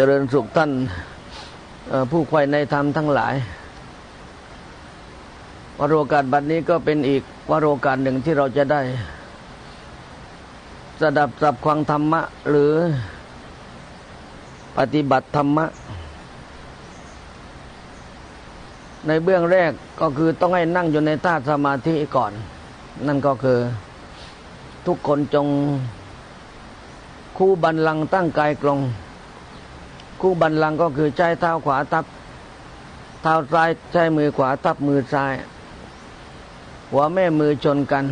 เจริญสุขท่านผู้ใฝ่ในธรรมทั้งหลาย วโรกาสบัดนี้ก็เป็นอีกวโรกาสหนึ่งที่เราจะได้สดับสับควังธรรมะ หรือปฏิบัติธรรมะ ในเบื้องแรกก็คือต้องให้นั่งอยู่ในท่าสมาธิก่อน นั่นก็คือทุกคนจงคู่บันลังตั้งกายกลง คู่บันลังก็คือใช้เท้าขวาทับ เท้าซ้ายใช้มือขวาทับมือซ้าย หัวแม่มือชนกัน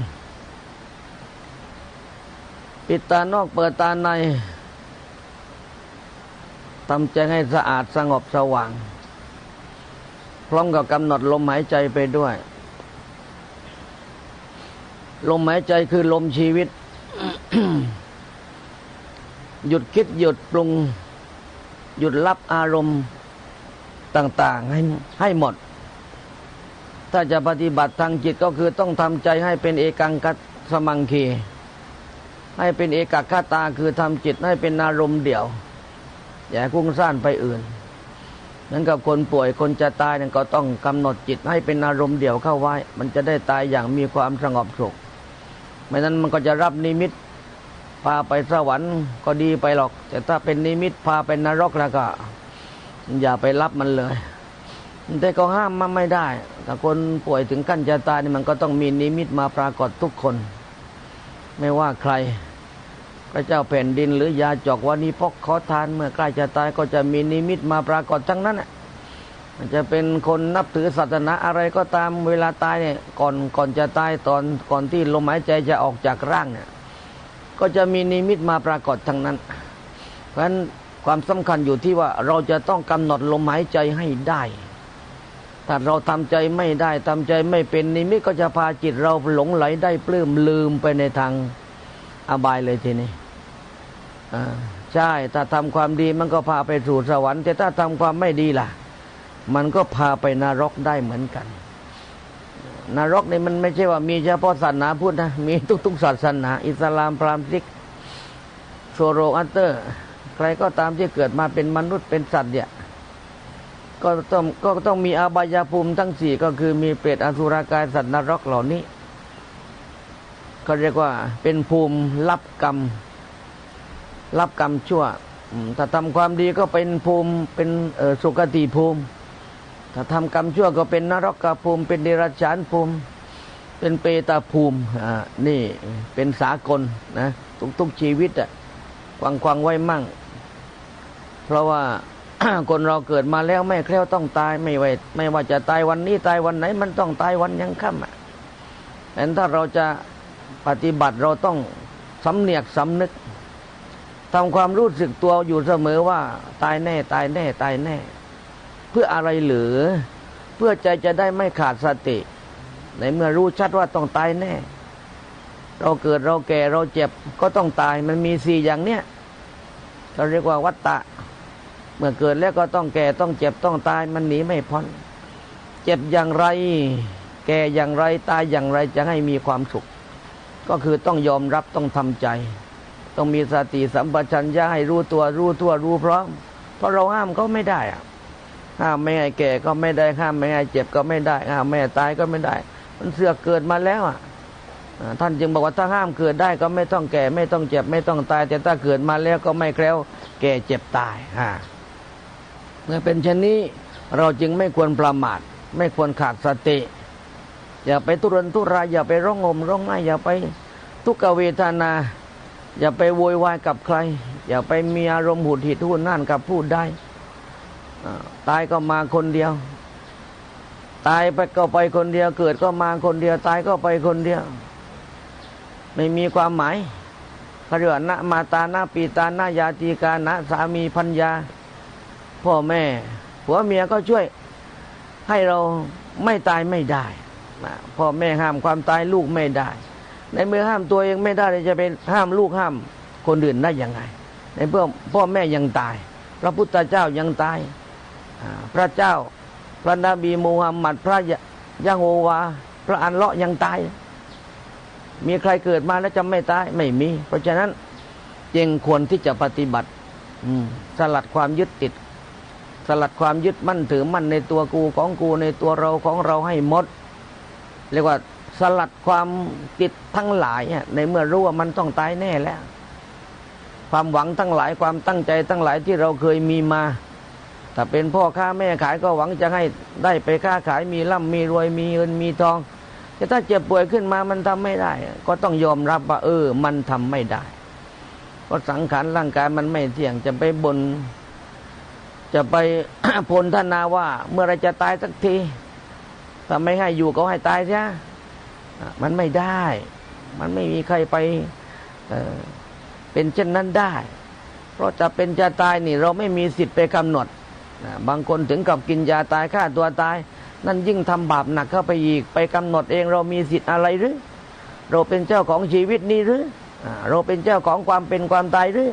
ปิดตานอกเปิดตาในทำใจให้สะอาดสงบสว่าง พร้อมกับกำหนดลมหายใจไปด้วย ลมหายใจคือลมชีวิต หยุดคิดหยุดปรุง หยุดรับอารมณ์ต่างๆให้ให้หมด ถ้าจะปฏิบัติทางจิตก็คือต้องทำใจให้เป็นเอกังกัตสมังคี ให้เป็นเอกคตาคือทำจิตให้เป็นอารมณ์เดี่ยว อย่าให้งซ่านไปอื่นเหมือนกับคนป่วยคนจะตายเนี่ยก็ต้องกำหนดจิตให้เป็นอารมณ์เดี่ยวเข้าไว้ มันจะได้ตายอย่างมีความสงบสุข ไม่นั้นมันก็จะรับนิมิต พาไปสวรรค์ก็ดีไปหรอก แต่ถ้าเป็นนิมิตพาไปนรกแล้วก็ อย่าไปรับมันเลย แต่ก็ห้ามมันไม่ได้ถ้าคนป่วยถึงขั้นจะตายนี่มันก็ต้องมีนิมิตมาปรากฏทุกคน ไม่ว่าใครพระเจ้าแผ่นดินหรือยาจอกวานิพกขอทานเมื่อใกล้จะตายก็จะมีนิมิตมาปรากฏทั้งนั้นน่ะมันจะเป็นคนนับถือศาสนาอะไรก็ตามเวลาตายเนี่ยก่อนก่อนจะตายตอนก่อนที่ลมหายใจจะออกจากร่างเนี่ย ก็จะมีนิมิตมาปรากฏทั้งนั้น เพราะฉะนั้นความสำคัญอยู่ที่ว่าเราจะต้องกำหนดลมหายใจให้ได้ ถ้าเราทำใจไม่ได้ทำใจไม่เป็นนิมิตก็จะพาจิตเราหลงไหลได้ปลื้มลืมไปในทางอบายเลยทีนี้อ่าใช่ ถ้าทำความดีมันก็พาไปสู่สวรรค์ แต่ถ้าทำความไม่ดีล่ะ มันก็พาไปนรกได้เหมือนกัน นรกนี่มันไม่ใช่ว่ามีเฉพาะศาสนาพุทธนะมีทุกๆศาสนา อิสลามพราหมณ์ซิกโซโรอันเตอร์ ใครก็ตามที่เกิดมาเป็นมนุษย์เป็นสัตว์เนี่ยก็ต้องก็ต้องมีอาบายภูมิทั้งสี่ก็คือมีเปรตอสุรกายสัตว์นรกเหล่านี้เขาเรียกว่าเป็นภูมิรับกรรม รับกรรมชั่วถ้าทำความดีก็เป็นภูมิเป็นสุคติภูมิ ถ้าทำกรรมชั่วก็เป็นนรกภูมิ เป็นเดรัจฉานภูมิ เป็นเปตาภูมิอ่านี่เป็นสากลนะทุกๆชีวิตอะควางควางไว้มั่ง เพราะว่าคนเราเกิดมาแล้วไม่แคล้วต้องตายไม่ไว่าไม่ว่าจะตายวันนี้ตายวันไหน มันต้องตายวันยังค่ำอะแต่ถ้าเราจะปฏิบัติเราต้องสำเนียกสำนึกทำความรู้สึกตัวอยู่เสมอว่า ตายแน่ ตายแน่ ตายแน่ พื่ออะไรหรือ เพื่อใจจะได้ไม่ขาดสติ ในเมื่อรู้ชัดว่าต้องตายแน่ เราเกิดเราแก่เราเจ็บก็ต้องตายมันมีสี่อย่างเนี้ยเราเรียกว่าวัตตะ เมื่อเกิดแล้วก็ต้องแก่ต้องเจ็บต้องตายมันหนีไม่พ้นเจ็บอย่างไร แก่อย่างไรตายอย่างไรจะให้มีความสุข ก็คือต้องยอมรับต้องทำใจ ต้องมีสติสัมปชัญญะให้รู้ตัวรู้ตัวรู้พร้อมเพราะเราห้ามเขาไม่ได้อะ ห้ามไม่ให้แก่ก็ไม่ได้ห้ามไม่ให้เจ็บก็ไม่ได้ห้ามไม่ให้ตายก็ไม่ได้ มันเสือกเกิดมาแล้วอะท่านจึงบอกว่าถ้าห้ามเกิดได้ก็ไม่ต้องแก่ ไม่ต้องเจ็บ ไม่ต้องตาย แต่ถ้าเกิดมาแล้วก็ไม่แคล้วแก่เจ็บตายอ่าเมื่อเป็นเช่นนี้เราจึงไม่ควรประมาท ไม่ควรขาดสติ อย่าไปทุรนทุรายอย่าไปร้องงมร้องไห้อย่าไปทุกขเวทนา อย่าไปโวยวายกับใคร อย่าไปมีอารมณ์หุดหิดหุ่นนั่นกับพูดได้อ่า ตายก็มาคนเดียว ตายไปก็ไปคนเดียว เกิดก็มาคนเดียว ตายก็ไปคนเดียว ไม่มีความหมายเขาเรียกนะมาตานาปีตานาญาติกานะสามีพัญญา พ่อแม่ผัวเมียก็ช่วย ให้เราไม่ตายไม่ได้นะพ่อแม่ห้ามความตายลูกไม่ได้ ในเมื่อห้ามตัวเองไม่ได้จะเป็นห้ามลูกห้ามคนอื่นได้ยังไง ในเมื่อพ่อแม่ยังตาย พระพุทธเจ้ายังตาย พระเจ้า พระนบีมูฮัมหมัดพระยะโฮวา พระอันเลาะยังตาย มีใครเกิดมาแล้วจะไม่ตายไม่มี เพราะฉะนั้นจึงควรที่จะปฏิบัติสลัดความยึดติด สลัดความยึดมั่นถือมั่นในตัวกูของกูในตัวเราของเราให้หมด เรียกว่าสลัดความติดทั้งหลายในเมื่อรู้ว่ามันต้องตายแน่แล้ว ความหวังทั้งหลายความตั้งใจทั้งหลายที่เราเคยมีมา ถ้าเป็นพ่อค้าแม่ขายก็หวังจะให้ได้ไปค้าขายมีร่ำมีรวยมีเงินมีทองแต่ถ้าเจ็บป่วยขึ้นมามันทำไม่ได้ ก็ต้องยอมรับว่าเออ มันทำไม่ได้เพราะสังขารร่างกายมันไม่เที่ยงจะไปบน จะไปพลทนาว่า เมื่อไรจะตายสักทีถ้าไม่ให้อยู่ก็ให้ตายใช่มันไม่ได้ มันไม่มีใครไปเเป็นเช่นนั้นได้ เพราะจะเป็นจะตายนี่ เราไม่มีสิทธิ์ไปกำหนด บางคนถึงกับกินยาตายฆ่าตัวตาย นั่นยิ่งทำบาปหนักเข้าไปอีก ไปกำหนดเองเรามีสิทธิ์อะไรหรือ เราเป็นเจ้าของชีวิตนี้หรือ เราเป็นเจ้าของความเป็นความตายหรือ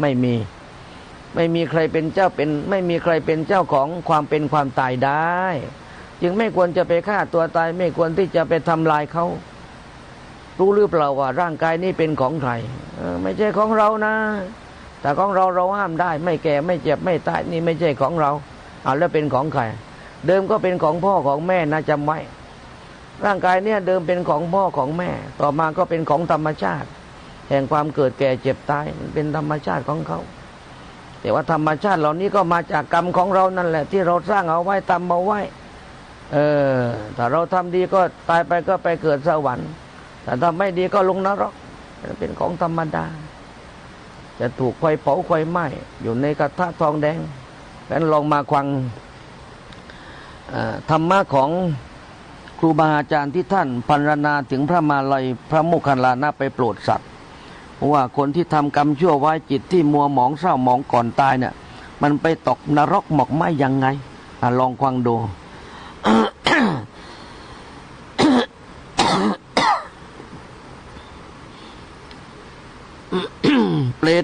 ไม่มี ไม่มีใครเป็นเจ้าเป็น ไม่มีใครเป็นเจ้าของความเป็นความตายได้ จึงไม่ควรจะไปฆ่าตัวตาย ไม่ควรที่จะไปทำลายเขารู้หรือเปล่าว่าร่างกายนี้เป็นของใครไม่ใช่ของเรานะ แต่ของเราเราห้ามได้ ไม่แก่ไม่เจ็บไม่ตายนี่ไม่ใช่ของเราเอาแล้วเป็นของใครเดิมก็เป็นของพ่อของแม่นะจำไว้ร่างกายเนี่ยเดิมเป็นของพ่อของแม่ ต่อมาก็เป็นของธรรมชาติ แห่งความเกิดแก่เจ็บตายมันเป็นธรรมชาติของเขาแต่ว่าธรรมชาติเหล่านี้ก็มาจากกรรมของเรานั่นแหละ ที่เราสร้างเอาไว้ทำเอาไว้ เออถ้าเราทำดีก็ตายไปก็ไปเกิดสวรรค์แต่ถ้าไม่ดีก็ลงนรกเป็นของธรรมดา จะถูกไฟเผาไฟไหม้อยู่ในกระทะทองแดงงั้นลองมาควังธรรมะของครูบาอาจารย์ที่ท่านพันรนาถึงพระมาลัยพระโมุคันลานะไปโปรดสัตว์ว่าคนที่ทำกรรมชั่วไว้จิตที่มัวหมองเศร้าหมองก่อนตายเนี่ย มันไปตกนรกหมกไหมยังไงอลองควังดู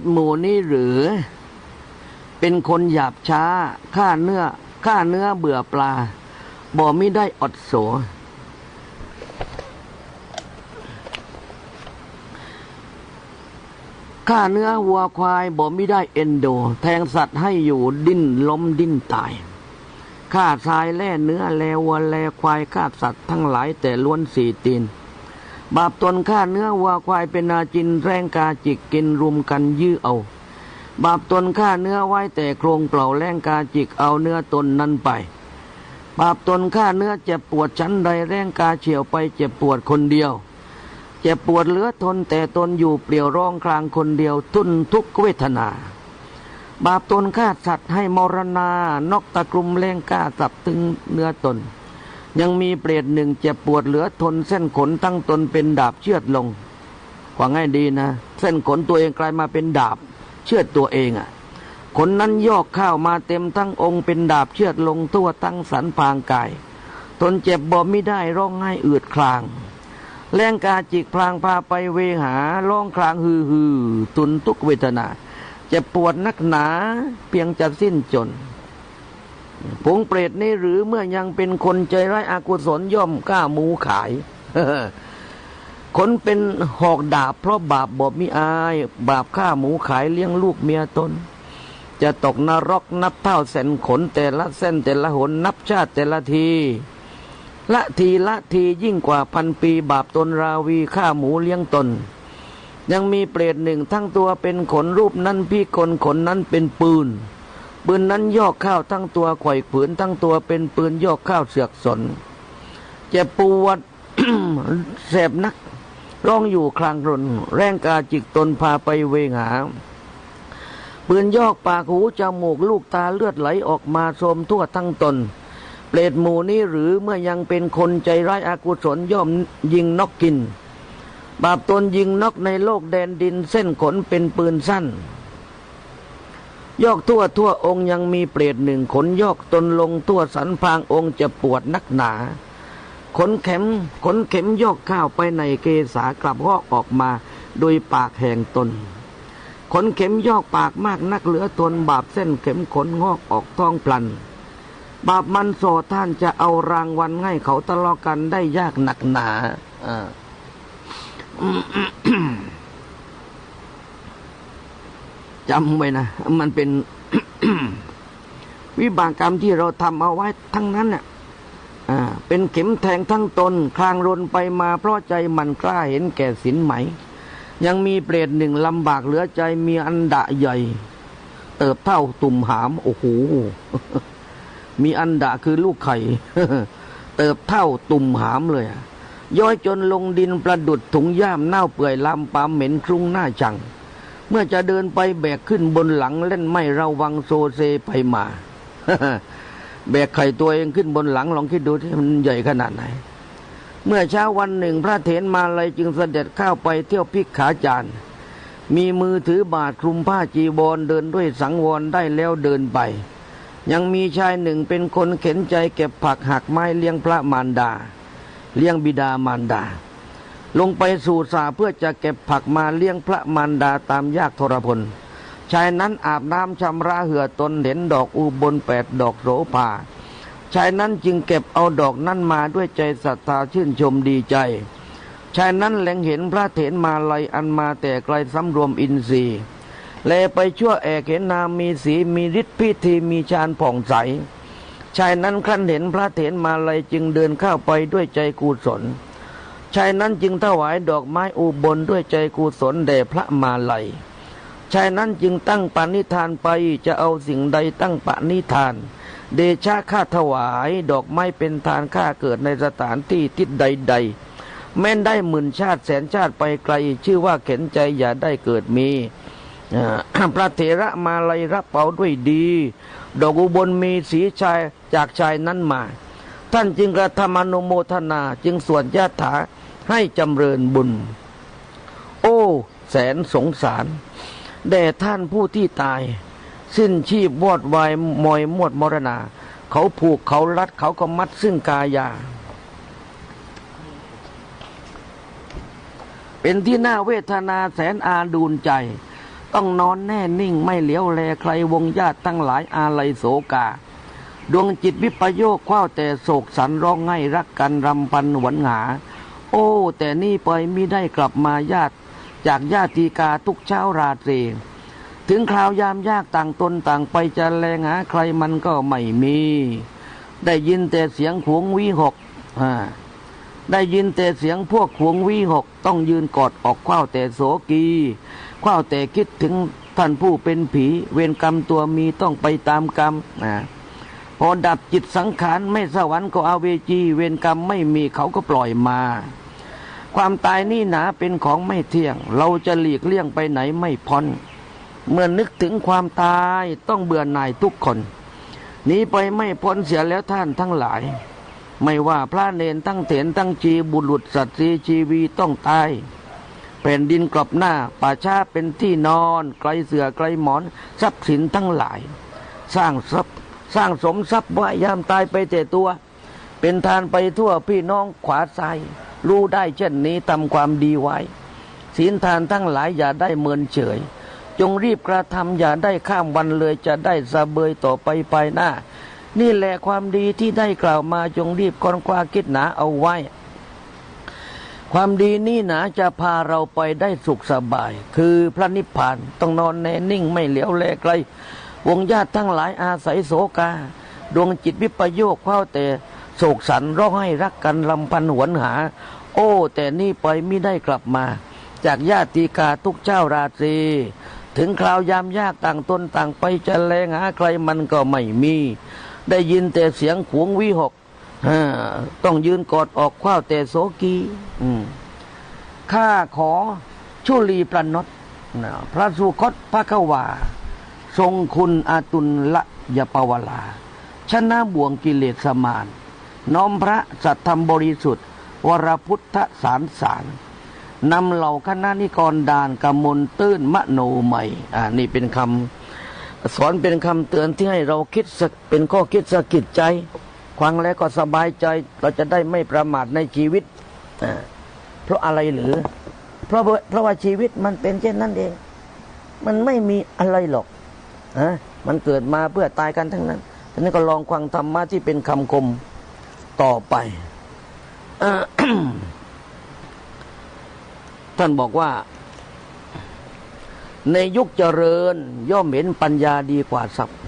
เปรตหมู่นี้หรือ เป็นคนหยาบช้าฆ่าเนื้อฆ่าเนื้อเบื่อปลา บ่ไม่ได้อดโสฆ่าเนื้อวัวควายบ่ไม่ได้เอนโด แทงสัตว์ให้อยู่ดิ้นล้มดิ้นตายฆ่าทรายแล่เนื้อแลวัวแลควายฆ่าสัตว์ทั้งหลายแต่ล้วนสี่ตีน บาปตนฆ่าเนื้อวัวควายเป็นอาจินแรงกาจิกกินรุมกันยื้อเอา บาปตนฆ่าเนื้อไว้แต่โครงเปล่าแรงกาจิกเอาเนื้อตนนั้นไป บาปตนฆ่าเนื้อเจ็บปวดชั้นใดแรงกาเฉียวไปเจ็บปวดคนเดียวเจ็บปวดเหลือทนแต่ตนอยู่เปลี่ยวร้องครางคนเดียวทุนทุกเวทนา บาปตนฆ่าสัตว์ให้มรณานอกตะกรุมแรงกาสับถึงเนื้อตน ยังมีเปรตหนึ่งเจ็บปวดเหลือทนเส้นขนตั้งตนเป็นดาบเชือดลงกว่าง่ายดีนะ เส้นขนตัวเองกลายมาเป็นดาบ เชือดตัวเองอะขนนั้นยอกข้าวมาเต็มทั้งองค์เป็นดาบเชือดลงทั่วทั้งสันพางกาย ทนเจ็บบ่ไม่ได้ร้องไห้อืดคลาง แรงกาจิกพลางพาไปเวหาร้องคลางฮือฮือตุนทุกเวทนา เจ็บปวดนักหนาเพียงจะสิ้นจน ผงเปรตนี่หรือเมื่อยังเป็นคนใจร้ายอากุศลย่อมกล้ามูขายคนเป็นหอกดาบเพราะบาปบอบมิอาย บาปฆ่าหมูขายเลี้ยงลูกเมียตน จะตกนรกนับเท่าแสนขนแต่ละเส้นแต่ละหนนับชาติแต่ละที ละทีละทียิ่งกว่าพันปีบาปตนราวีฆ่าหมูเลี้ยงตน ยังมีเปรตหนึ่งทั้งตัวเป็นขนรูปนั้นพี่คนขนนั้นเป็นปืน ปืนนั้นยอกข้าวทั้งตัวไขว่ผืนทั้งตัวเป็นปืนยอกข้าวเสือกสนเจ็บปวดแสบนัก ร้องอยู่คลางรนแรงกาจิกตนพาไปเวงหา ปืนยอกปากหูจมูกลูกตาเลือดไหลออกมาโสมทั่วทั้งตน เปรตหมูนี้หรือเมื่อยังเป็นคนใจร้ายอากุศลย่อมยิงนกกิน บาปตนยิงนกในโลกแดนดินเส้นขนเป็นปืนสั้น ยอกทั่วทั่วองค์ยังมีเปรตหนึ่งขนยอกตนลงทั่วสันพางองค์จะปวดนักหนา ขนเข็มขนเข็มยอกข้าวไปในเกษากลับหอกออกมาโดยปากแห่งตน ขนเข็มยอกปากมากนักเหลือทนบาปเส้นเข็มขนงอกออกท้องพลัน บาปมันโสท่านจะเอารางวัลให้เขาทะเลาะกันได้ยากหนักหนาอ่า จำไว้นะ มันเป็น วิบากกรรมที่เราทำเอาไว้ทั้งนั้นเน่ะอ่าเป็นเข็มแทงทั้งตน คลางรนไปมาเพราะใจมันกล้าเห็นแก่สินไหม ยังมีเปรตหนึ่งลำบากเหลือใจมีอันดะใหญ่ เติบเท่าตุ่มหาม โอ้โห มีอันดะคือลูกไข่ เติบเท่าตุ่มหามเลยย้อยจนลงดินประดุดถุงย่ามเน่าเปื่อยลามปามเหม็นครุ้งหน้าจัง เมื่อจะเดินไปแบกขึ้นบนหลังเล่นไม่ระวังโซเซไปมาแบกไข่ตัวเองขึ้นบนหลังลองคิดดูที่มันใหญ่ขนาดไหน เมื่อเช้าวันหนึ่งพระเถรมาลัยจึงเสด็จเข้าไปเที่ยวพิกขาจารย์ มีมือถือบาทคลุมผ้าจีบอลเดินด้วยสังวรได้แล้วเดินไป ยังมีชายหนึ่งเป็นคนเข็นใจเก็บผักหักไม้เลี้ยงพระมารดา เลี้ยงบิดามารดา ลงไปสู่สาเพื่อจะเก็บผักมาเลี้ยงพระมารดาตามยากทรพลชายนั้นอาบน้ำชำระเหือตนเห็นดอกอุบลแปดดอกโสภาชายนั้นจึงเก็บเอาดอกนั้นมาด้วยใจศรัทธาชื่นชมดีใจ ชายนั้นแหลงเห็นพระเถรมาลัยอันมาแต่ไกลสำรวมอินทรีย์แลไปชั่วแอกเห็นนามมีสีมีฤทธิพิธีมีฌานผ่องใส ชายนั้นครั้นเห็นพระเถรมาลัยจึงเดินเข้าไปด้วยใจกุศล ชายนั้นจึงถวายดอกไม้อุบลด้วยใจกุศลแด่พระมาลัยชายนั้นจึงตั้งปณิธานไปจะเอาสิ่งใดตั้งปณิธาน เดชะข้าถวายดอกไม้เป็นทานข้าเกิดในสถานที่ทิศใด ๆ แม้นได้หมื่นชาติแสนชาติไปไกล ชื่อว่าเข็นใจอย่าได้เกิดมีพระเถระมาลัยรับเป่าด้วยดี ดอกอุบลมีสีชายจากชายนั้นมา ท่านจึงกระทำอนุโมทนาจึงสวดญาถาให้จำเริญบุญ โอ้ แสนสงสาร แด่ท่านผู้ที่ตาย สิ้นชีพวอดวายมอยมวดมรณา เขาผูกเขารัดเขาก็มัดซึ่งกายา เป็นที่น่าเวทนาแสนอาดูนใจ ต้องนอนแน่นิ่งไม่เหลียวแลใครวงญาติทั้งหลายอาลัยโศกา ดวงจิตวิปโยคคว้าแต่โศกสันร้องไห้รักกันรำพันหวนหา โอ้ แต่นี่ไปมิได้กลับมาญาติ จากญาติกาทุกเช้าราตรี ถึงคราวยามยากต่างตนต่างไปจะแลงหาใครมันก็ไม่มี ได้ยินแต่เสียงขวงวิหกได้ยินแต่เสียงพวกขวงวิหกต้องยืนกอดออกคว้าวแต่โสกีคว้าวแต่คิดถึงท่านผู้เป็นผี เวรกรรมตัวมีต้องไปตามกรรมนะ พอดับจิตสังขารไม่สวรรค์ก็เอาเวจี เวรกรรมไม่มีเขาก็ปล่อยมา ความตายนี่หนาเป็นของไม่เที่ยง เราจะหลีกเลี่ยงไปไหนไม่พ้นเมื่อนึกถึงความตายต้องเบื่อหน่ายทุกคนหนีไปไม่พ้นเสียแล้วท่านทั้งหลาย ไม่ว่าพระเนนตั้งเถนตั้งจีบุรุษสัตว์สีชีวีต้องตายแผ่นดินกรอบหน้าป่าช้าเป็นที่นอน ไกลเสือไกลหมอน ทรัพย์สินทั้งหลาย สร้างทรัพย์ สร้างสมทรัพย์ไว่ายามตายไปแต่ตัว เป็นทานไปทั่วพี่น้องขวาซ้ายรู้ได้เช่นนี้ทำความดีไว้ศีลทานทั้งหลายอย่าได้เมินเฉย จงรีบกระทำอย่าได้ข้ามวันเลยจะได้สะเบยต่อไปภายหน้า นี่แหละความดีที่ได้กล่าวมาจงรีบค้นควาคิดหนาเอาไว้ ความดีนี่หนาจะพาเราไปได้สุขสบาย คือพระนิพพานต้องนอนแน่นิ่งไม่เหลียวแลไกล วงญาติทั้งหลายอาศัยโศกา ดวงจิตวิปโยคเข้าแต่โศกสันร้องให้รักกันลำพันหวนหา โอ้ แต่นี่ไปไม่ได้กลับมา จากญาติกาทุกเจ้าราตรี ถึงคราวยามยากต่างตนต่างไปจะแลงหาใครมันก็ไม่มี ได้ยินแต่เสียงขวงวิหกอ่าต้องยืนกอดออกข้าวแต่โสกีข้าขอชุลีประนตพระสุคตพระกวา ทรงคุณอาตุลละยปวลา ชนะบ่วงกิเลสมาน น้อมพระสัทธรรมบริสุทธิ์ วรพุทธสารสารนำเหล่าคณะนิกรดานกมลตื้นมโนใหม่อ่านี่เป็นคำสอนเป็นคำเตือนที่ให้เราคิดเป็นข้อคิดสะกิดใจฟังแล้วก็สบายใจเราจะได้ไม่ประมาทในชีวิตเพราะอะไรหรือ เพราะเพราะว่าชีวิตมันเป็นเช่นนั้นเอง มันไม่มีอะไรหรอกะมันเกิดมาเพื่อตายกันทั้งนั้นทีนี้ก็ลองฟังธรรมะที่เป็นคำคมต่อไปอท่านบอกว่า ในยุคเจริญ ย่อมเห็นปัญญาดีกว่าทรัพย์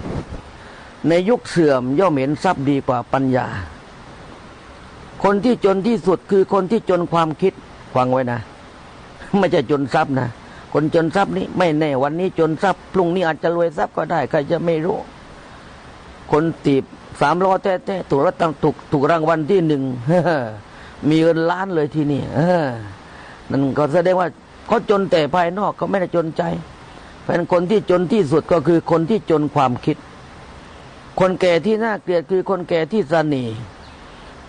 ในยุคเสื่อม ย่อมเห็นทรัพย์ดีกว่าปัญญา คนที่จนที่สุดคือคนที่จนความคิดฟังไว้นะ ไม่ใช่จนทรัพย์นะ คนจนทรัพย์นี้ไม่แน่วันนี้จนทรัพย์พรุ่งนี้อาจจะรวยทรัพย์ก็ได้ใครจะไม่รู้ คนตีบสามล้อแท้ๆถูกรถตังถูกถูกรางวัลที่หนึ่งมีเงินล้านเลยที่นี่นั่นก็แสดงว่าเขาจนแต่ภายนอกเขาไม่ได้จนใจเพราะฉะนั้นคนที่จนที่สุดก็คือคนที่จนความคิด คนแก่ที่น่าเกลียดคือคนแก่ที่สนี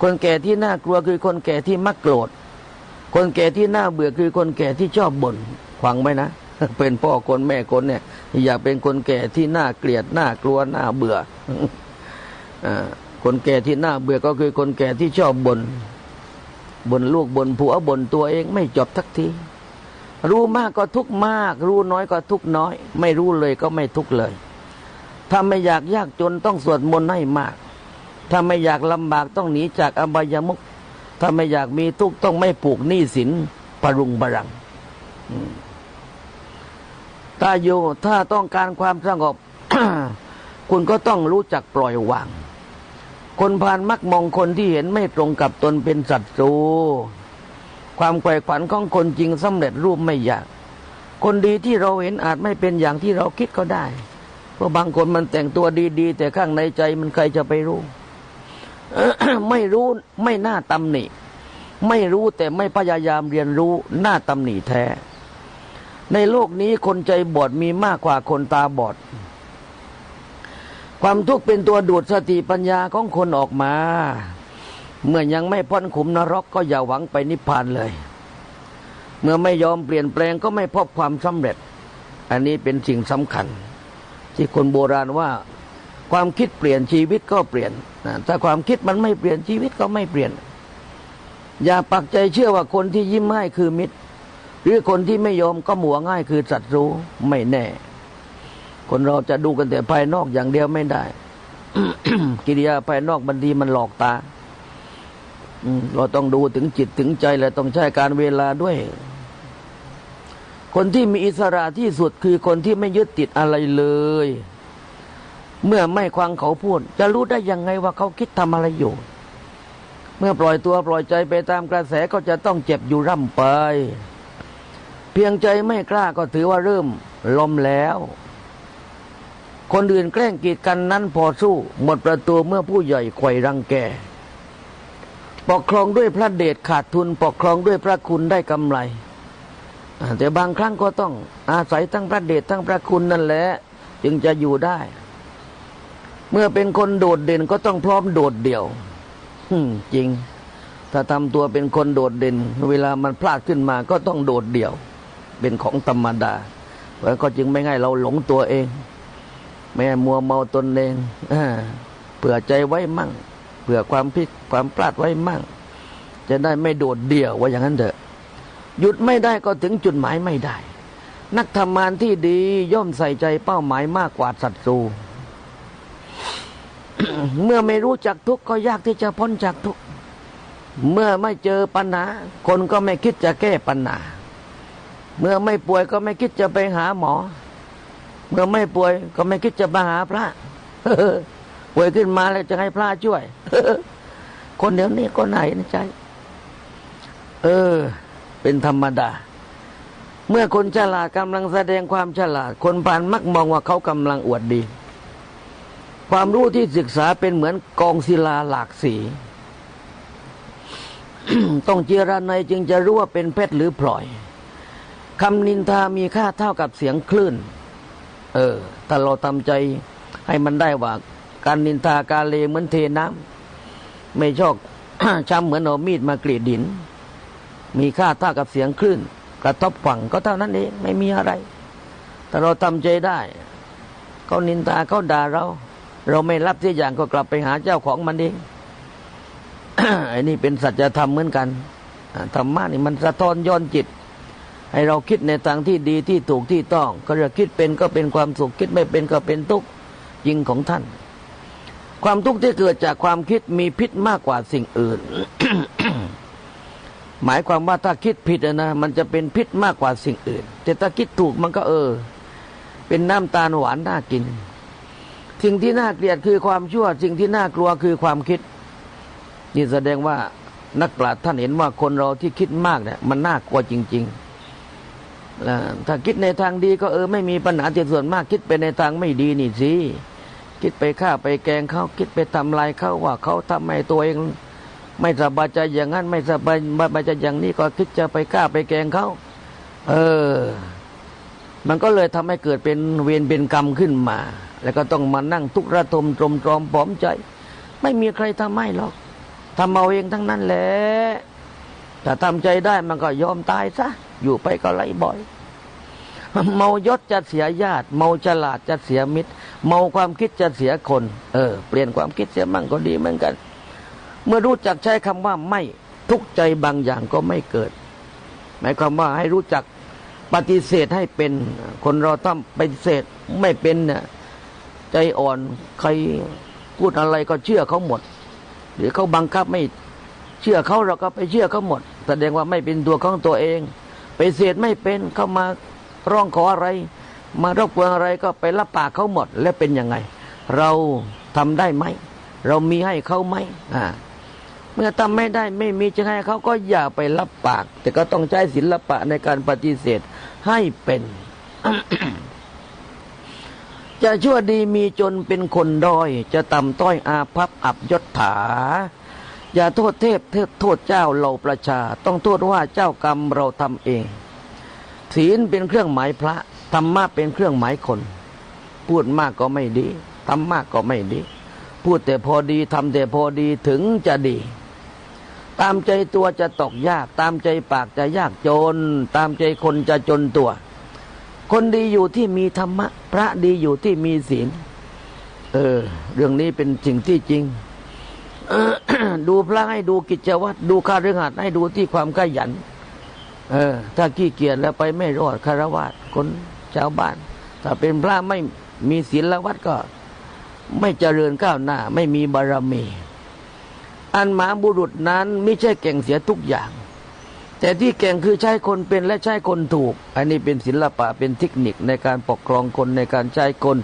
คนแก่ที่น่ากลัวคือคนแก่ที่มักโกรธ คนแก่ที่น่าเบื่อคือคนแก่ที่ชอบบ่น ฟังไหมนะ เป็นพ่อคนแม่คนเนี่ย อย่าเป็นคนแก่ที่น่าเกลียดน่ากลัวน่าเบื่ออคนแก่ที่น่าเบื่อก็คือคนแก่ที่ชอบบน่นบ่นลูกบ่นผัวบ่นตัวเองไม่จบทักทีรู้มากก็ทุกมาก รู้น้อยก็ทุกน้อย ไม่รู้เลยก็ไม่ทุกเลย ถ้าไม่อยากยากจนต้องสวดมนต์ให้มาก ถ้าไม่อยากลำบากต้องหนีจากอบายมุขถ้าไม่อยากมีทุกข์ต้องไม่ผูกหนี้สินปรุงบรัง อืม ถ้าอยู่ถ้าต้องการความสงบ คุณก็ต้องรู้จักปล่อยวาง คนพานมักมองคนที่เห็นไม่ตรงกับตนเป็นศัตรู ความไขว่ขวัญของคนจริงสำเร็จรูปไม่ยาก คนดีที่เราเห็นอาจไม่เป็นอย่างที่เราคิดก็ได้ เพราะบางคนมันแต่งตัวดีๆ แต่ข้างในใจมันใครจะไปรู้ ไม่รู้ไม่น่าตำหนิ ไม่รู้แต่ไม่พยายามเรียนรู้น่าตำหนิแท้ ในโลกนี้คนใจบอดมีมากกว่าคนตาบอด ความทุกข์เป็นตัวดูดสติปัญญาของคนออกมา เมื่อยังไม่พ้นขุมนรกก็อย่าหวังไปนิพพานเลย เมื่อไม่ยอมเปลี่ยนแปลงก็ไม่พบความสำเร็จ อันนี้เป็นสิ่งสำคัญ ที่คนโบราณว่า ความคิดเปลี่ยนชีวิตก็เปลี่ยนนะถ้าความคิดมันไม่เปลี่ยนชีวิตก็ไม่เปลี่ยน อย่าปักใจเชื่อว่าคนที่ยิ้มให้คือมิตร หรือคนที่ไม่ยอมก็หมัวง่ายคือศัตรูไม่แน่ คนเราจะดูกันแต่ภายนอกอย่างเดียวไม่ได้ กิริยาภายนอกบางทีมันหลอกตาอืเราต้องดูถึงจิตถึงใจและต้องใช้การเวลาด้วย คนที่มีอิสระที่สุดคือคนที่ไม่ยึดติดอะไรเลย เมื่อไม่ควังเขาพูด จะรู้ได้ยังไงว่าเขาคิดทำอะไรอยู่ เมื่อปล่อยตัวปล่อยใจไปตามกระแสก็จะต้องเจ็บอยู่ร่ำไป เพียงใจไม่กล้าก็ถือว่าเริ่มล้มแล้ว คนอื่นแกล้งกีดกันนั้นพอสู้หมดประตูเมื่อผู้ใหญ่ไขว่รังแก ปกครองด้วยพระเดชขาดทุน ปกครองด้วยพระคุณได้กำไร แต่บางครั้งก็ต้องอาศัยทั้งพระเดชทั้งพระคุณนั่นแหละจึงจะอยู่ได้ เมื่อเป็นคนโดดเด่นก็ต้องพร้อมโดดเดี่ยวจริง ถ้าทำตัวเป็นคนโดดเด่น เวลามันพลาดขึ้นมาก็ต้องโดดเดี่ยว เป็นของธรรมดา เพราะก็จึงไม่ง่ายเราหลงตัวเองแม่มัวเมาตนเองเผื่อใจไว้มั่งเผื่อความพิษความพลาดไว้มั่ง จะได้ไม่โดดเดี่ยวว่าอย่างนั้นเถอะ หยุดไม่ได้ก็ถึงจุดหมายไม่ได้ นักทำงานที่ดีย่อมใส่ใจเป้าหมายมากกว่าศัตรูเมื่อไม่รู้จักทุกข์ก็ยากที่จะพ้นจากทุกข์เมื่อไม่เจอปัญหา คนก็ไม่คิดจะแก้ปัญหา เมื่อไม่ป่วยก็ไม่คิดจะไปหาหมอ เมื่อไม่ป่วยก็ไม่คิดจะมาหาพระป่วยขึ้นมาแล้วจะให้พระช่วย คนเดี๋ยวนี้ก็ไหนนะใจ เออ เป็นธรรมดา เมื่อคนฉลาดกำลังแสดงความฉลาด คนผ่านมักมองว่าเขากำลังอวดดี ความรู้ที่ศึกษาเป็นเหมือนกองศิลาหลากสีต้องเจรไนยจึงจะรู้ว่าเป็นเพชรหรือพลอย คำนินทามีค่าเท่ากับเสียงคลื่น เออถ้าเราทำใจให้มันได้ว่า การนินทาการเลเหมือนเทน้ำไม่ชอบช้ำเหมือนเอามีดมากรีดดิน มีค่าเท่ากับเสียงคลื่น กระทบฝั่งก็เท่านั้นเองไม่มีอะไร แต่เราทำใจได้เขานินทาเขาด่าเรา เราไม่รับที่อย่างก็กลับไปหาเจ้าของมันเองอ้นี่เป็นสัจธรรมเหมือนกันธรรมะนี่มันสะท้อนย้อนจิต ให้เราคิดในทางที่ดีที่ถูกที่ต้อง ก็จะคิดเป็นก็เป็นความสุขคิดไม่เป็นก็เป็นทุกข์จริงของท่าน ความทุกข์ที่เกิดจากความคิดมีพิษมากกว่าสิ่งอื่น หมายความว่าถ้าคิดผิดนะมันจะเป็นพิษมากกว่าสิ่งอื่น แต่ถ้าคิดถูกมันก็เออ เป็นน้ำตาลหวานน่ากิน สิ่งที่น่าเกลียดคือความชั่ว สิ่งที่น่ากลัวคือความคิดนี่แสดงว่านักปราชญ์ท่านเห็นว่าคนเราที่คิดมากเนี่ยมันน่ากลัวจริง ๆ ถ้าคิดในทางดีก็เออไม่มีปัญหาแต่ส่วนมากคิดไปในทางไม่ดีนี่สิคิดไปฆ่าไปแกงเขาคิดไปทำลายเขาว่าเขาทำให้ตัวเอง ไม่สบายใจอย่างนั้น ไม่สบายบายใจอย่างนี้ก็คิดจะไปฆ่าไปแกงเขาเออ มันก็เลยทำให้เกิดเป็นเวรเป็นกรรมขึ้นมา แล้วก็ต้องมานั่งทุกข์ระทมตรมตรอมผอมใจ ไม่มีใครทำให้หรอกทำเอาเองทั้งนั้นแหละ ถ้าทำใจได้มันก็ยอมตายซะ อยู่ไปก็ไล่บ่อย เมายศจะเสียญาติ เมาฉลาดจะเสียมิตร เมาความคิดจะเสียคน เออ เปลี่ยนความคิดเสียมั่งก็ดีเหมือนกัน เมื่อรู้จักใช้คำว่าไม่ทุกใจบางอย่างก็ไม่เกิด หมายความว่าให้รู้จักปฏิเสธให้เป็น คนเราต้องปฏิเสธไม่เป็นเนี่ยใจอ่อนใครพูดอะไรก็เชื่อเขาหมด หรือเขาบังคับไม่ เชื่อเขาเราก็ไปเชื่อเขาหมด แสดงว่าไม่เป็นตัวของตัวเอง ไปเสธไม่เป็นเขามาร้องขออะไร มารบกวนอะไรก็ไปรับปากเขาหมด แล้วเป็นยังไง เราทำได้ไหม เรามีให้เขาไหมอ่าเมื่อทำไม่ได้ไม่มีจะให้เขาก็อย่าไปรับปาก แต่ก็ต้องใช้ศิลปะในการปฏิเสธให้เป็น จะชั่วดีมีจนเป็นคนด้อย จะต่ำต้อยอาภัพอับยศถา อย่าโทษเทพเทพโทษเจ้าเราประชา ต้องโทษว่าเจ้ากรรมเราทำเอง ศีลเป็นเครื่องหมายพระธรรมะเป็นเครื่องหมายคน พูดมากก็ไม่ดีทำมากก็ไม่ดี พูดแต่พอดีทำแต่พอดีถึงจะดี ตามใจตัวจะตกยาก ตามใจปากจะยากจน ตามใจคนจะจนตัว คนดีอยู่ที่มีธรรมะ พระดีอยู่ที่มีศีล เออ เรื่องนี้เป็นสิ่งที่จริง ดูพระให้ดูกิจวัตรดูคาฤหัสถ์ให้ดูที่ความขยัน เออ ถ้าขี้เกียจแล้วไปไม่รอดคารวะคนชาวบ้าน ถ้าเป็นพระไม่มีศีลวัดก็ ไม่เจริญก้าวหน้า ไม่มีบารมี อันหมาบุรุษนั้นไม่ใช่เก่งเสียทุกอย่าง แต่ที่เก่งคือใช้คนเป็นและใช้คนถูก อันนี้เป็นศิลปะเป็นเทคนิคในการปกครองคนในการใช้คน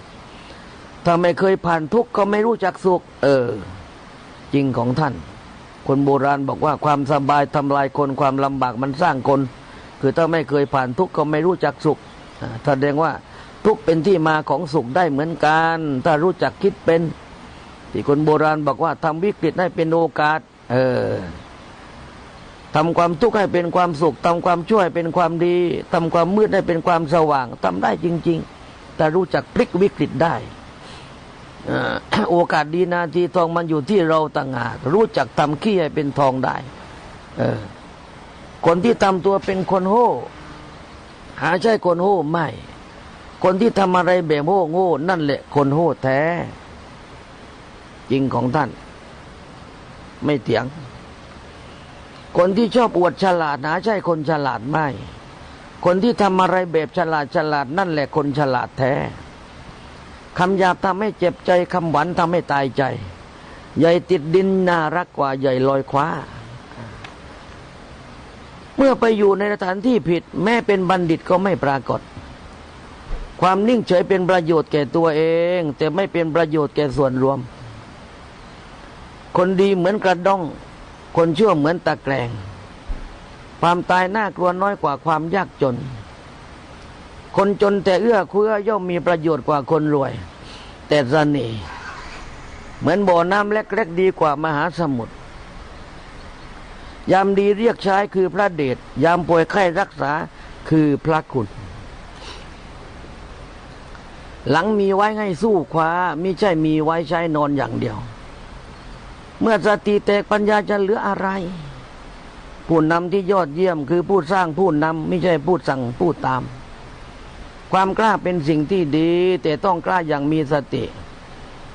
ถ้าไม่เคยผ่านทุกข์ก็ไม่รู้จักสุข เออ จริงของท่าน คนโบราณบอกว่าความสบายทำลายคนความลำบากมันสร้างคน คือถ้าไม่เคยผ่านทุกข์ก็ไม่รู้จักสุขอ่าแสดงว่าทุกข์เป็นที่มาของสุขได้เหมือนกัน ถ้ารู้จักคิดเป็น ที่คนโบราณบอกว่าทำวิกฤตให้เป็นโอกาส เออทำความทุกข์ให้เป็นความสุขทำความช่วยเป็นความดีทำความมืดให้เป็นความสว่างทำได้จริง ๆ แต่รู้จักพลิกวิกฤตได้ โอกาสดีนาทีทองมันอยู่ที่เราต่างหากรู้จักทำขี้ให้เป็นทองได้คนที่ทำตัวเป็นคนโง่หาใช่คนโง่ไม่ คนที่ทำอะไรแบบโง่โง่นั่นแหละ คนโง่แท้ จริงของท่าน ไม่เถียง คนที่ชอบอวดฉลาดหาใช่คนฉลาดไม่ คนที่ทำอะไรแบบฉลาดฉลาดนั่นแหละคนฉลาดแท้ คำหยาบทำให้เจ็บใจคำหวานทำให้ตายใจ ใหญ่ติดดินน่ารักกว่าใหญ่ลอยคว้า เมื่อไปอยู่ในสถานที่ผิด แม้เป็นบัณฑิตก็ไม่ปรากฏ ความนิ่งเฉยเป็นประโยชน์แก่ตัวเอง แต่ไม่เป็นประโยชน์แก่ส่วนรวม คนดีเหมือนกระด้อง คนชั่วเหมือนตะแกรงความตายน่ากลัวน้อยกว่าความยากจน คนจนแต่เอื้อเฟื้อย่อมมีประโยชน์กว่าคนรวย แต่เสน่ห์เหมือนบ่อน้ำเล็กๆดีกว่ามหาสมุทรยามดีเรียกใช้คือพระเดชยามป่วยไข้รักษาคือพระคุณ หลังมีไว้ให้สู้คว้าไม่ใช่มีไว้ใช้นอนอย่างเดียว เมื่อสติแตกปัญญาจะเหลืออะไร ผู้นำที่ยอดเยี่ยมคือผู้สร้างผู้นำไม่ใช่ผู้สั่งผู้ตาม ความกล้าเป็นสิ่งที่ดี แต่ต้องกล้าอย่างมีสติ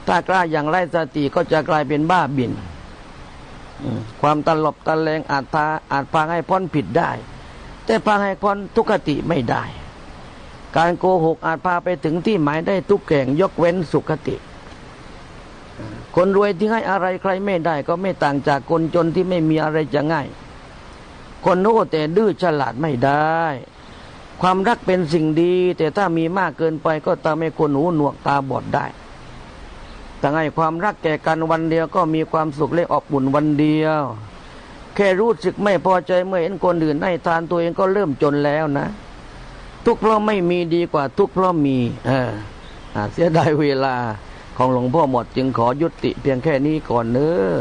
ถ้ากล้าอย่างไร้สติก็จะกลายเป็นบ้าบินความตลบตะแลงอาจพาอาจพาให้พ้นผิดได้ แต่พาให้พ้นทุกขติไม่ได้ การโกหกอาจพาไปถึงที่หมายได้ทุกแห่งยกเว้นสุขติ คนรวยที่ให้อะไรใครไม่ได้ ก็ไม่ต่างจากคนจนที่ไม่มีอะไรจะง่าย คนโง่แต่ดื้อฉลาดไม่ได้ ความรักเป็นสิ่งดี แต่ถ้ามีมากเกินไปก็ทำให้คนหูหนวกตาบอดได้แต่ให้ความรักแก่กันวันเดียวก็มีความสุขและอบอุ่นวันเดียว แค่รู้สึกไม่พอใจเมื่อเห็นคนอื่นให้ทานตัวเองก็เริ่มจนแล้วนะ ทุกเพราะไม่มีดีกว่าทุกเพราะมีเอออ่าเสียดายเวลาของหลวงพ่อหมดจึงขอยุติเพียงแค่นี้ก่อนเนอะ